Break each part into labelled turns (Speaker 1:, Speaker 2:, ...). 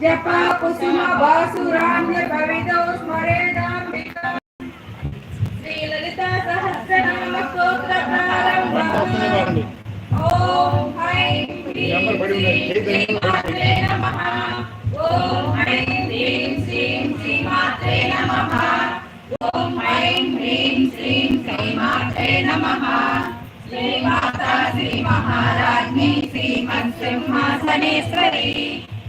Speaker 1: జప కుసుమ బాసురామ్య కవితో స్మరేదాంబికం శ్రీ లలిత సహస్రనామ స్తోత్రకారం శ్రీమత్ సింహాసనేశ్వరి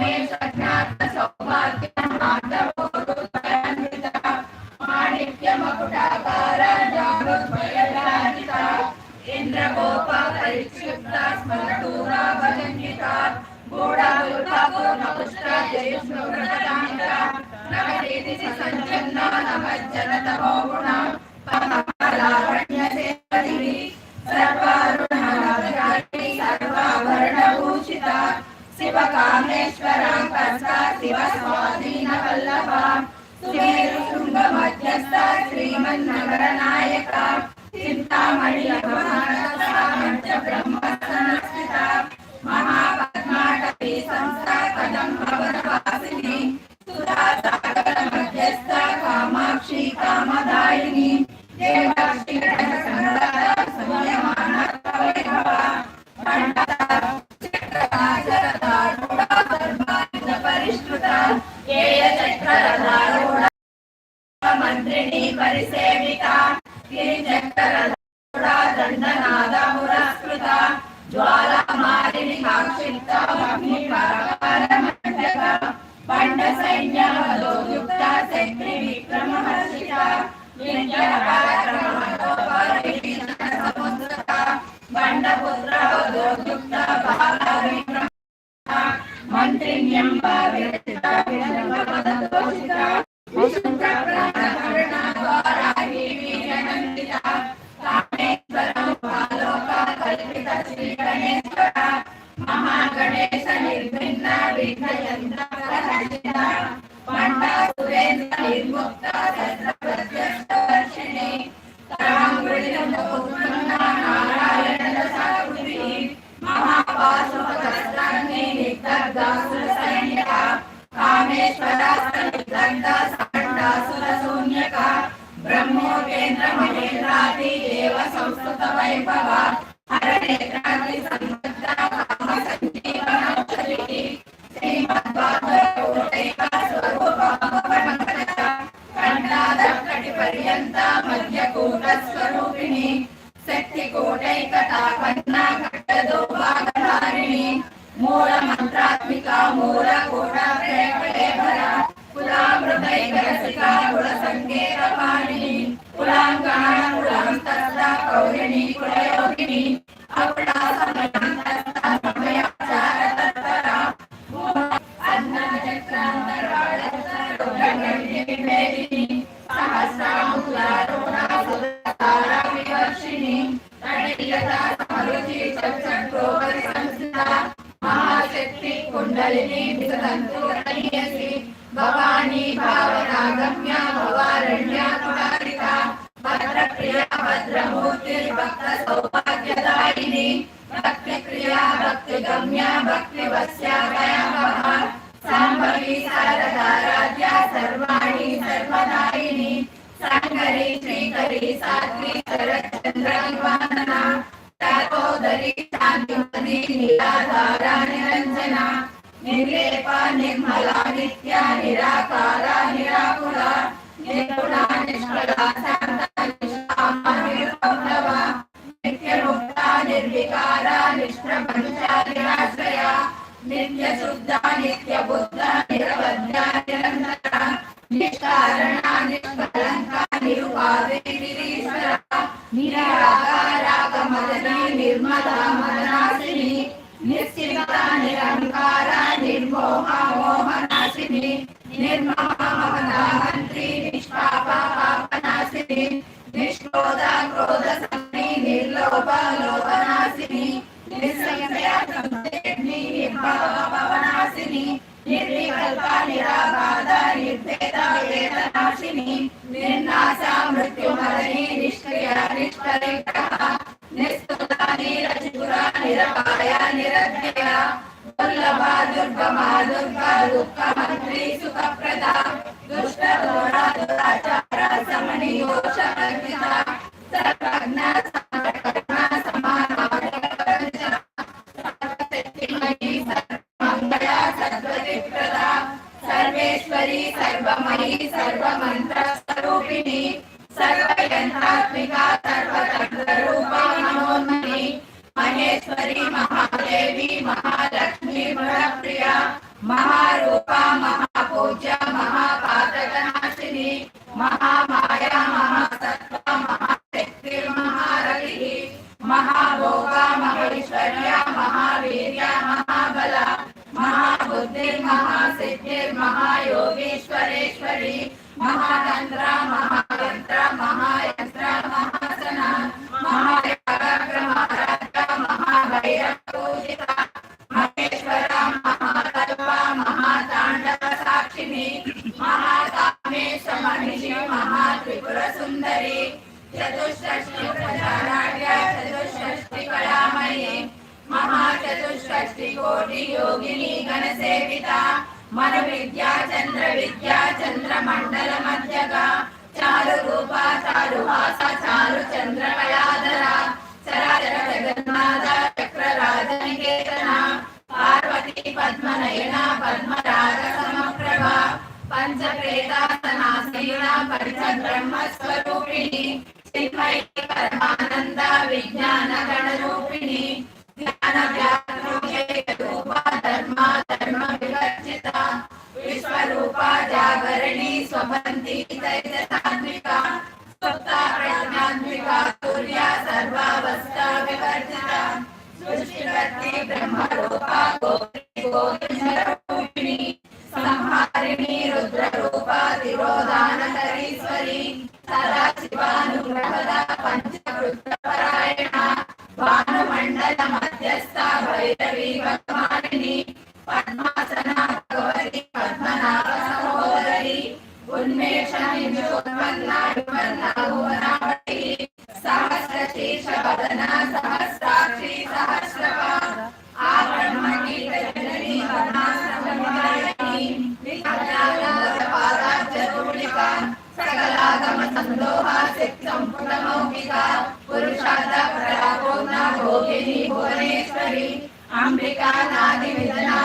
Speaker 1: Amém. ನಿರ್ಮುಕ್ತರನ್ನ Abrazo, ระดองสา दुर्ग महादुर्गा दुःखहन्त्री सुखप्रदा दुष्टदोरा दुराचार समनियोषकर्मिता सर्वज्ञा सर्वकर्मा समानावधि सर्वशक्तिमयी सर्वमङ्गला सर्वदिप्रदा सर्वेश्वरी, सर्वमयी सर्वमन्त्रस्वरूपिणी सर्वयन्त्रात्मिका Kapantitay అంబికా నాది విజనా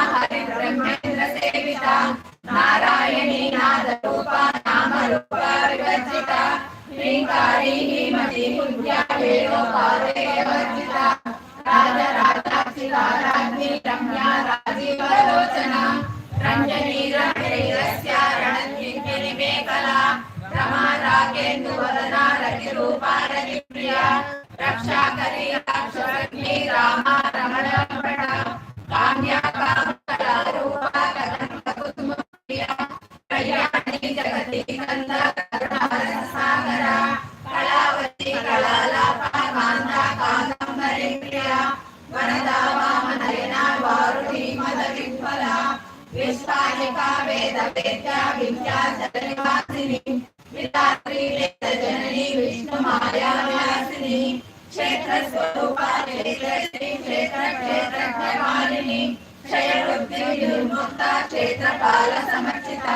Speaker 1: स्वरूपा क्षेत्रक्षेत्रमालिनी क्षयवृद्धिर्मुक्ता क्षेत्रपालसमर्चिता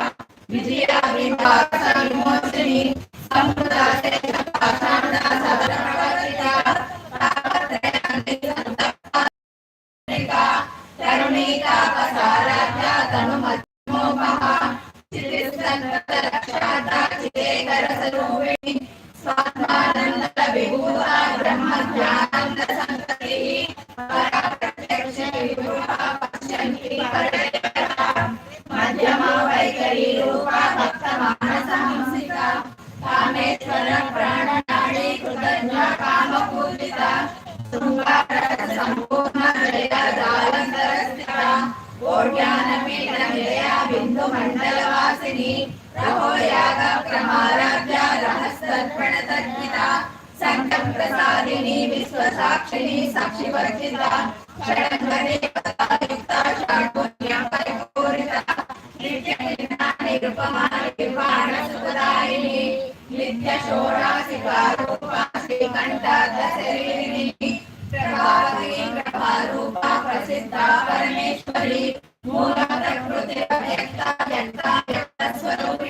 Speaker 1: विजया विमोचनी संप्रदा अग्नि रहो याग प्रमाराध्या रहस्तर्पण तर्पिता संकट प्रसादिनी विश्वसाक्षिणी साक्षी वर्जिता षडंगरे पदायुक्ता चाणुर्या परिपूरिता। नित्यनिर्णा निरुपमा निरुपाण सुखदायिनी। नित्य शोरा शिवारूपा श्रीकंठा दशरीरिणी प्रभावी प्रभारूपा प्रसिद्धा परमेश्वरी। मूलप्रकृतिरव्यक्ता व्यक्ता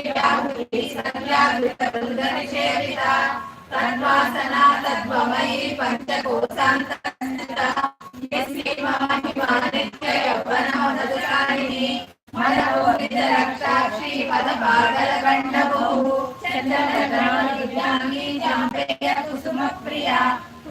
Speaker 1: స్వరూపిణి కౌముది భక్త భక్త తమోవే పద్మాల సంతతి శివభూతి శివారాధ్య శివమూర్తి శివంకరి శివప్రియ శివపర శివేష్ట శిష్టంత అప్రమేయ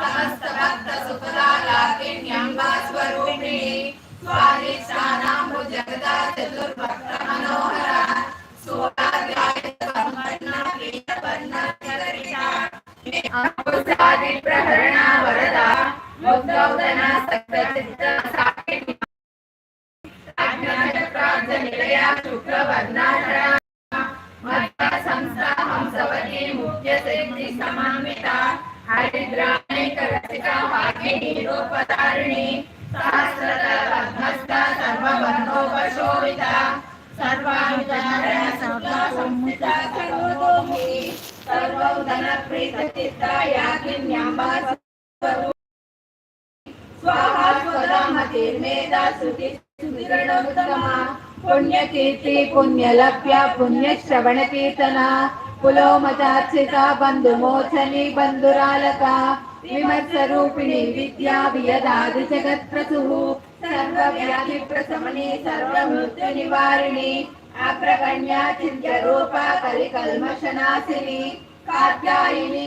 Speaker 1: समस्तभक्तसुखदालाकिन्यम्बास्वरूपिणि स्वादिष्ठानाम्बु जगदा चतुर्भक्तमनोहरा सोलाद्यायसम्पन्ना प्रियपन्ना चरिता अम्बुसादि प्रहरणा वरदा मुग्धौदना सक्तचित्ता साकिन्या अज्ञानचक्राब्धनिलया शुक्रवर्णाधरा मध्वा संस्था हंसवती मुख्य सिद्धि समान्विता हरिद्रा ಕರಚಿತ ಭಾಗ್ಯನೀರೋ ಪದಾರಿಣಿ ಸಹಸ್ರದ ಪದ್ಮಸ್ತ ಸರ್ವಬಂಧೋಪಶೋಭಿತ ಸರ್ವಾಯುಧನರ ಸರ್ವ ಸಂಹಿತ ಸರ್ವತೋಮುಖಿ ಸರ್ವೌದನ ಪ್ರೀತ ಚಿತ್ತ ಯಾಕಿನ್ಯಾಂಬ ಸ್ವಾಹ ಸ್ವದ ಮತಿರ್ಮೇದ ಶ್ರುತಿ ಸುಧಿಗಣೋತ್ತಮ ಪುಣ್ಯಕೀರ್ತಿ ಪುಣ್ಯಲಭ್ಯ ಪುಣ್ಯಶ್ರವಣಕೀರ್ತನ पुलो मचार्चिका बन्धुमोचनी बन्धुरालका పుణ్యశ్రవణ కీర్తన పులోమచార్చిత బంధుమోచని బంధురాలక విమర్శ రూపిణి విద్యా వియదాది జగత్ప్రసు సర్వ వ్యాధి ప్రశమని సర్వ మృత్యు నివారిణి అగ్రగణ్య చింత్య రూప కలి కల్మషనాశిని కాత్యాయిని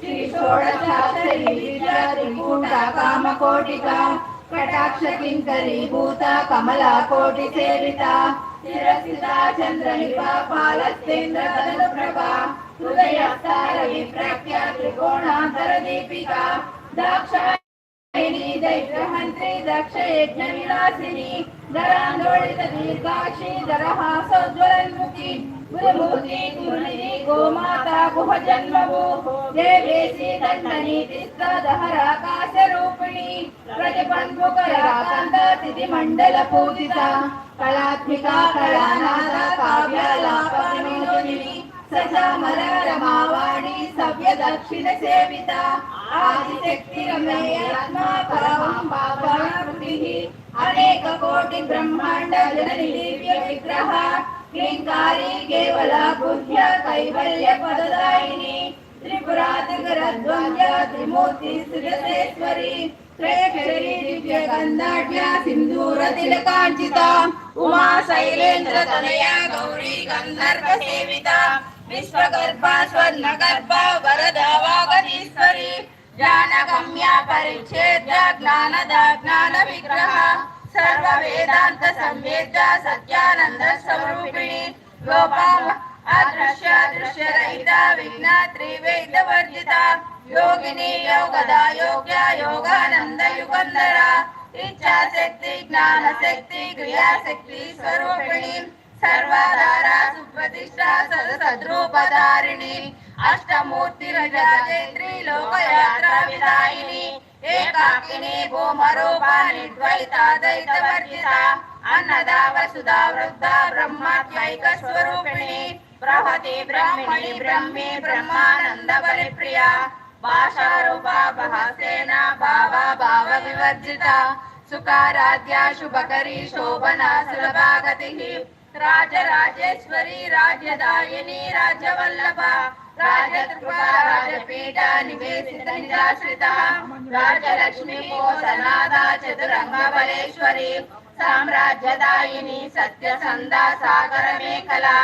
Speaker 1: పరానిష్ట ప్రజ్ఞానగణ రూపిణి మాతృపానాల సామస్త మాతృపావర్ణ రూపిణి మహాకైలాస నిలయ మృణాల మృదుదగత మహనీయ దయామూర్తి మహాసామ్రాజ్యశాలిని ఆత్మ విద్య మహావిద్య శ్రీ విద్యా కామ సేవిత శ్రీ షోడశాస్త్రి విద్య త్రికూట కామ కోటిక కటాక్ష కింకరీ భూత కమల కోటి సేవిత శిరసిత చంద్ర పాలస్తేంద్ర తదన ప్రభా హృదయస్తార విప్రఖ్య త్రికోణాంతర దీపిక దాక్ష దైత్రహంత్రి దక్ష యజ్ఞ విలాసిని ధరాందోళిత దీర్ఘాక్షి ధరహాసోజ్వలన్ముఖి గురుమూర్తి గురునిధి గోమాత గుహ జన్మవు దేవేశి దండనీతిస్త దహరాకాశ రూపిణి తిథి మండల పూజిత కళాత్మిక కళానాథ కావ్యాలాపనిని సజామర రమావాణి సవ్య దక్షిణ సేవిత ఆదిశక్తి రమేయాత్మా పరమాంబాకృతి అనేక కోటి బ్రహ్మాండ జనని విగ్రహ. క్లీంకారి కేవల బుద్ధ్య కైవల్య పదదాయిని. త్రిపురాతిగరద్వంద్య త్రిమూర్తి సురసేశ్వరి త్రయక్షరి దివ్య గంధాఢ్య సింధూర తిలకాంచిత. ఉమా శైలేంద్ర తనయ గౌరీ గంధర్వ సేవిత. విశ్వగర్భ స్వర్ణ గర్భ వరద వాగదీశ్వరి. జ్ఞానగమ్య పరిచ్ఛేద్య జ్ఞానద జ్ఞాన విగ్రహ. సర్వ सर्व वेदांत संवेद सत्यानंद स्वरूपिणी लोपाम अदृश्य अदृश्य रहिता विघ्न त्रिवेद वर्जिता। योगिनी योगदा योग्या योगानंद युगंधरा इच्छाशक्ती ज्ञानशक्ती क्रियाशक्ती स्वरूपिणी। सर्वाधारा सुप्रतिष्ठा सदसद्रूपधारिणी। अष्टमूर्तिरजाजे त्रिलोकयात्रा विदायिनी ఏకాకిని భూమరూపాని అన్నదా వసుదా వృద్ధ బ్రహ్మాత్మైక స్వరూపిణి ప్రహతి బ్రహ్మిణి బ్రహ్మి బ్రహ్మానంద పరిప్రియ భాసేన భావ వివర్జిత శుభకరి సులభాగతి. రాజరాజేశ్వరి రాజ్యదాయిని రాజ్యవల్లభ. राजत्रुपा राजपीठा, निवेशित, निराश्रितः, राजलक्ष्मी सनादा चतुरङ्गबलेश्वरी साम्राज्यदायिनी सत्यसन्धा सागरमेखला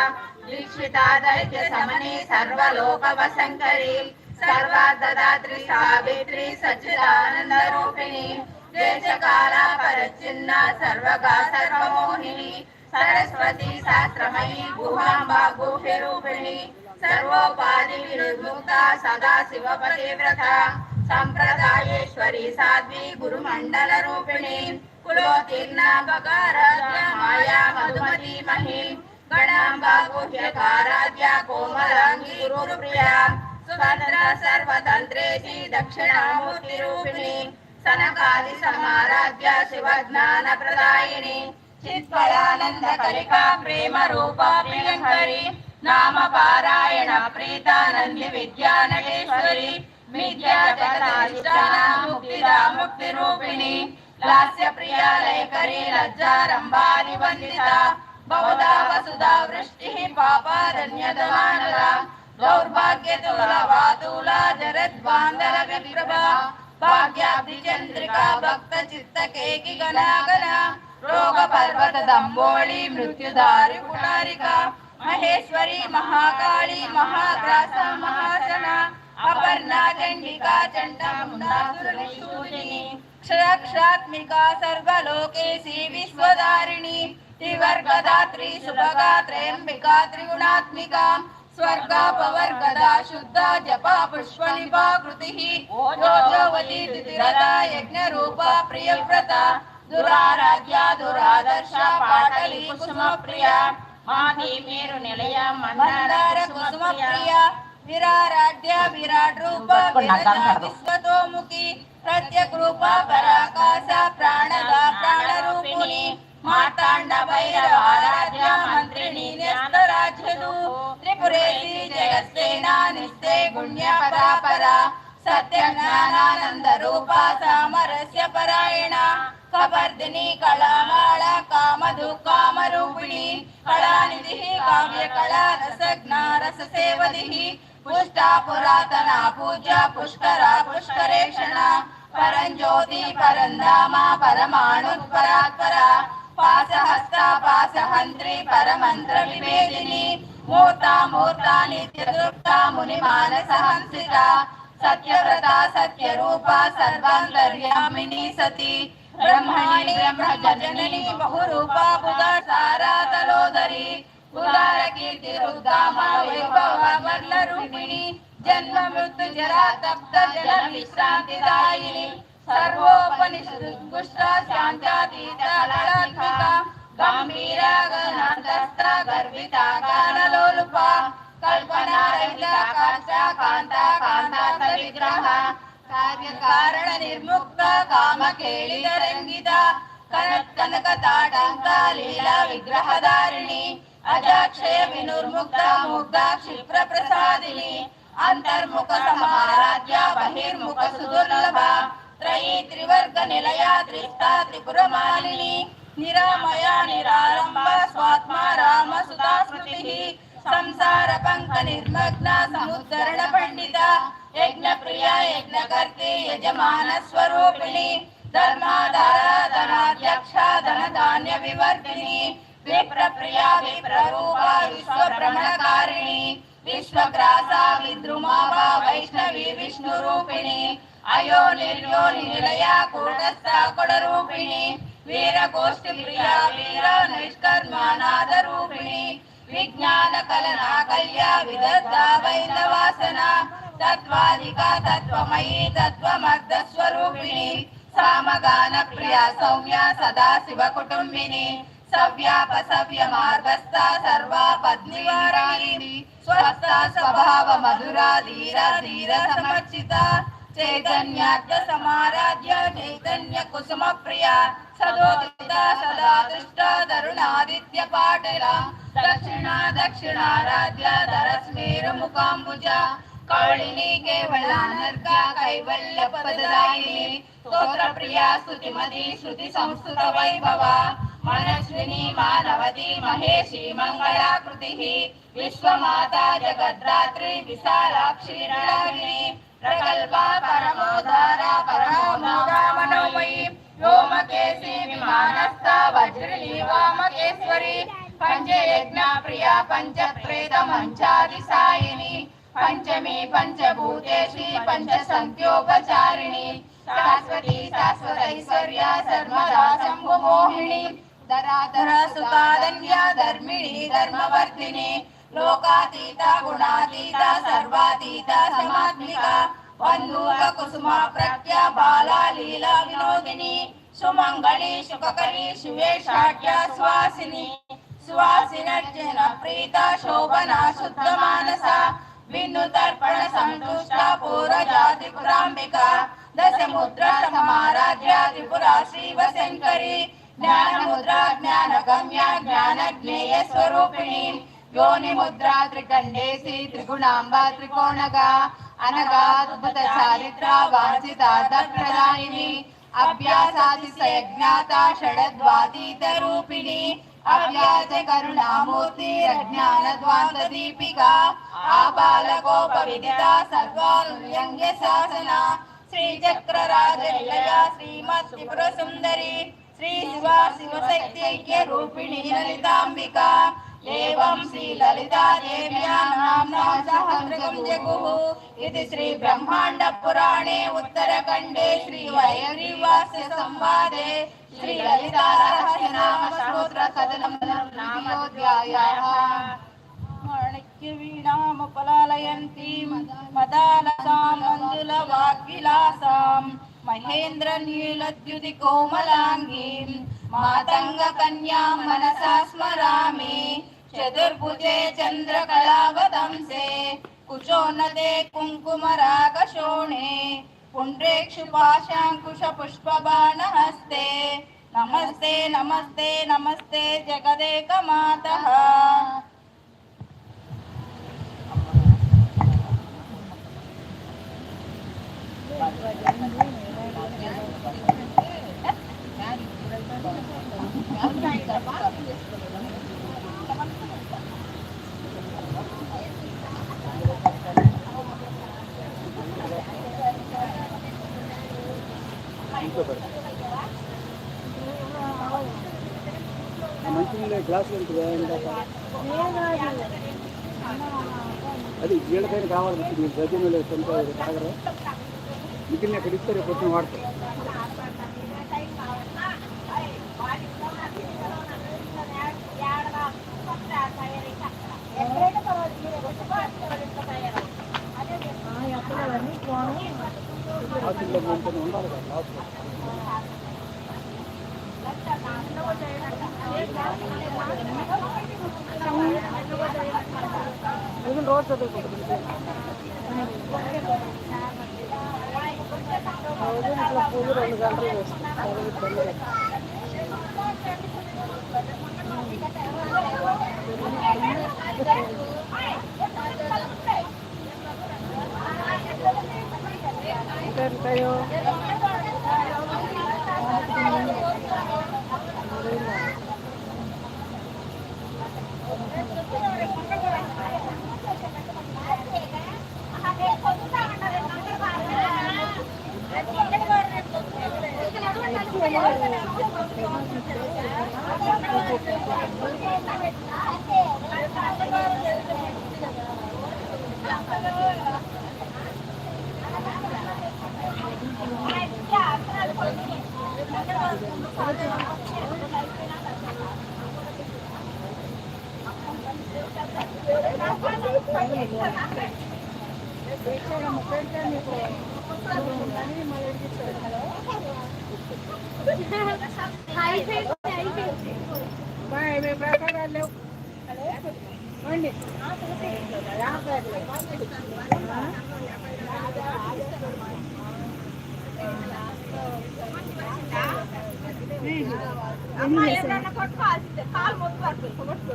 Speaker 1: दीक्षिता दैत्यसमने सर्वलोकवशङ्करी सर्वाददात्री सावित्री, सच्चिदानन्दरूपिणी, देशकाला, परच्छिन्ना, सर्वगा, सर्वमोहिनी, सरस्वती शास्त्रमयी गुहाम्बा गुह्यरूपिणी సర్వోపాధి విముక్త సదా శివ పతివ్రత సంప్రదాయేశ్వరి సాధ్వి గురుమండల రూపిణి కులోతీర్ణ మాయా మధుమతి మహి. గణాంబా గుహ్యకారాధ్య కోమలాంగి గురుప్రియ సుభద్ర సర్వతంత్రేసి దక్షిణామూర్తి రూపిణి సనకాది సమారాధ్య శివ జ్ఞాన ప్రదాయిని చిత్పరానంద కలికా ప్రేమ రూప ప్రియంకరి. నామ పారాయణ ప్రీతానంది విద్యానగేశ్వరి ముక్తిదా ముక్తి రూపిణి లాస్య ప్రియ లేఖరి లజ్జారంభా నిబంధిత భవదా వసుదా వృష్టి పాపారణ్యదమానల దౌర్భాగ్యతుల వాతుల జరద్వాందర విప్రభా భాగ్యాబ్ది చంద్రికా భక్త చిత్త కేకి గణాగణ రోగ పర్వత దంబోళి మృత్యుదారి పుటారిక महेश्वरी, महाकाली, महाग्रासा महासना अपर्णा चंडिका चंडा मुंडासुरनिशूलिनी क्षराक्षात्मिका सर्वलोकेशी विश्वदारिणी, त्रिवर्गदात्री सुभगा त्र्यंबिका त्रिगुणात्मिका स्वर्गापवर्गदा शुद्धा, जपा पुष्पनिभा कृतिः, योजवती द्वितिरदा यज्ञरूपा, प्रियव्रता, दुराराध्या, दुरादर्शा, पाटली, कुसुमप्रिया
Speaker 2: మాది మీరు నిలయ
Speaker 1: మందార కుసుమ ప్రియ విరారాధ్య విరాట్ రూప విశ్వతోముఖి. ప్రత్యక్ రూప పరాకాశ ప్రాణద ప్రాణ రూపిణి మార్తాండ భైరవ ఆరాధ్య మంత్రిణి న్యస్తరాజ్యదు త్రిపురేసి జగత్సేనా నిస్తే గుణ్య పరాపర సత్య జ్ఞానానంద రూప సామరస్య పరాయణ. కవర్దిని కళామాళ కామధు కామరూపిణి. कलानिधिः काव्यकला रससेवनिः पुष्टा पुरातना पूजा पुष्करा पुष्करेक्षणा परञ्ज्योति परन्दामा, परमाणुपरात्परा, पासहस्ता पासहन्त्री परमन्त्रविवेदिनी मूर्ता मूर्ता नित्यतृप्ता, मुनिमानसहंसिता, सत्यव्रता सत्यरूपा, सर्वान्तर्यामिनी सती। ब्रह्मणि ब्रह्मजननी बहुरूपा पुदासारातलोदरी उदारकीर्तिरुद्धामवैभवमर्लरूपिणी जन्म मृत्यु जरा तप्त जल विश्रान्तिदायिनी सर्वोपनिषदुष्टा शान्त्यातीता कल्पना कांता कांता कान्ता ಕಾರ್ಯಕಾರಣ ನಿರ್ಮುಕ್ತ ಕಾಮ ಕೇಳಿದರಂಗಿದ ಕನಕ ತಾಟಂಕ ಲೀಲಾ ವಿಗ್ರಹಧಾರಿಣಿ ಅಜಾಕ್ಷಯ ವಿನುರ್ಮುಗ್ಧ ಮುಗ್ಧ ಕ್ಷಿಪ್ರ ಪ್ರಸಾದಿನಿ ಅಂತರ್ಮುಖ ಸಮಾರಾಧ್ಯ ಬಹಿರ್ಮುಖ ಸುದುರ್ಲಭ ತ್ರಯಿ ತ್ರಿವರ್ಗ ನಿಲಯ ತ್ರಿಷ್ಟ ತ್ರಿಪುರ ಮಾಲಿನಿ ನಿರಾಮಯ ನಿರಾರಂಭ ಸ್ವಾತ್ಮ ರಾಮ ಸುಧಾ ಸ್ಮೃತಿ संसार पंक निर्मग्ना, समुद्धरण पंडिता यज्ञ प्रिया यज्ञ कर्ती यजमान स्वरूपिणी, धर्माधारा, धनाध्यक्षा धन धान्य विवर्धिनी विप्र प्रिया विप्रूपा विश्व भ्रमण कारिणी विश्व ग्रासा विद्रुमा वैष्णवी विष्णु रूपिणी अयो निर्यो निलया कूटस्था कुड रूपिणी वीर गोष्ठी प्रिया, वीर निष्कर्मा नाद रूपिणी విజ్ఞాన కలనా కల్య విదత్త వైందవాసన తత్వాధిక తత్వమయీ తత్వమర్ధ స్వరూపిణి సామగాన ప్రియ సౌమ్య సదా శివ కుటుంబిని సవ్యాప సవ్య మార్గస్థ సర్వాపద్నివారాయిని స్వస్థ స్వభావ మధురా ధీర ధీర సమర్చిత చైతన్యార్థ సమారాధ్య చైతన్య కుసుమ ప్రియ సదోదిత సదా దృష్ట తరుణాదిత్య పాటల దక్షిణ దక్షిణారాధ్య ధరస్మేరు ముఖాంబుజ కౌళిని కేవల నర్క కైవల్య పదదాయిని స్తోత్ర ప్రియ స్తుతిమతి శృతి సంస్కృత వైభవ మనస్విని మానవతి మహేషి మంగళాకృతి విశ్వమాత జగద్రాత్రి విశాలాక్షి రణాగిని प्रकल्पा परमोदार परमोगा मनोमयी व्योमकेशी विमानस्था वज्रलीवामकेश्वरी पञ्चयज्ञप्रिया पञ्चप्रेतमञ्चादिसायिनी पञ्चमी पञ्चभूतेषु पञ्चसन्त्योपचारिणी शाश्वती शाश्वतैश्वर्या सर्वदा धरा धरा सुतादन्या धर्मिणी धर्मवर्धिनी। శంభు మోహిని ధరాధర సుతాదన్య ధర్మిణి ధర్మవర్ధిని లోకాతీత గుణాతీత సర్వాతీత సమాత్మిక వందూక కుసుమ ప్రఖ్య బాలా లీలా వినోదిని సుమంగళి శుకకరి శివేషాఢ్య స్వాసిని సువాసినర్జన ప్రీత శోభన శుద్ధ మానస వినుతర్పణ సంతుష్ట పూర జాతి పురాంబిక దశ ముద్ర సమారాధ్య త్రిపురా శ్రీవ శంకరి జ్ఞాన ముద్ర జ్ఞాన గమ్య జ్ఞాన జ్ఞేయ స్వరూపిణి యోని ముద్ర త్రికండేసి త్రిగుణాంబ త్రికోణగా అనగా అద్భుత చారిత్ర వాంఛిత ప్రదాయిని అభ్యాసాతిశయజ్ఞాత షడద్వాతీత రూపిణి అవ్యాజ కరుణామూర్తి అజ్ఞాన ద్వాంత దీపిక ఆపాలకోప విదిత సర్వానుల్యంగ్య శాసన శ్రీ చక్ర రాజల్లయ శ్రీమత్ త్రిపుర సుందరి శ్రీ శివ శివశక్తి ఐక్య రూపిణి లలితాంబిక एवं श्रीललितादेव्या नाम्ना सहस्रकं जगुः इति श्रीब्रह्माण्डपुराणे उत्तरखण्डे श्रीवैरिवास्य संवादे श्रीललितारहस्यनामस्तोत्रकथनं नामोऽध्यायः माणिक्यवीणामुपलालयन्ती मदालसां मञ्जुलवाग्विलासां महेन्द्रनीलद्युतिकोमलाङ्गीं मातङ्गकन्यां मनसा स्मरामि चतुर्भुजे चन्द्रकलावतंसे कुचोन्नते कुङ्कुमरागशोणे पुण्ड्रेक्षुपाशाङ्कुशपुष्पबाणहस्ते नमस्ते नमस्ते नमस्ते जगदेकमातः
Speaker 3: మంచి గ్లాసులు ఉంటుంది అది వీళ్ళకైనా కావాలి మీరు గజంలో సొంత తాగరు. మిగిలిన అక్కడ ఇస్తే రేపు పొద్దున వాడతారు. ఎక్కడ పోవాలి అదే అక్కడ అన్నీ బాగున్నాయి. గ్లాసుల్లో మంచిగా ఉండాలి కదా గ్లాసులు రోజు చదువుకుంటుంది రోజు ఇట్లా పూజ రెండు గంటలు Meron.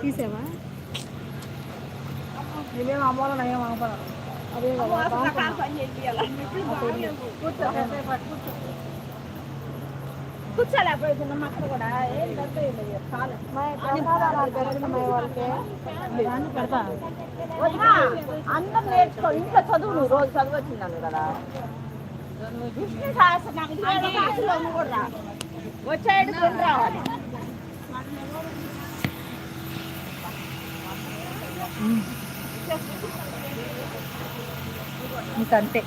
Speaker 3: తీసావా? నేనేం అమ్మాలని ఏం అమ్మను అదే
Speaker 2: అందరం నేర్చుకో. ఇంట్లో చదువు నువ్వు. రోజు చదువు వచ్చిందాను కదా. కూడా. వచ్చాడు కొని రావాలి.
Speaker 4: ఇంకంతే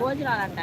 Speaker 2: భోజనాలు అంట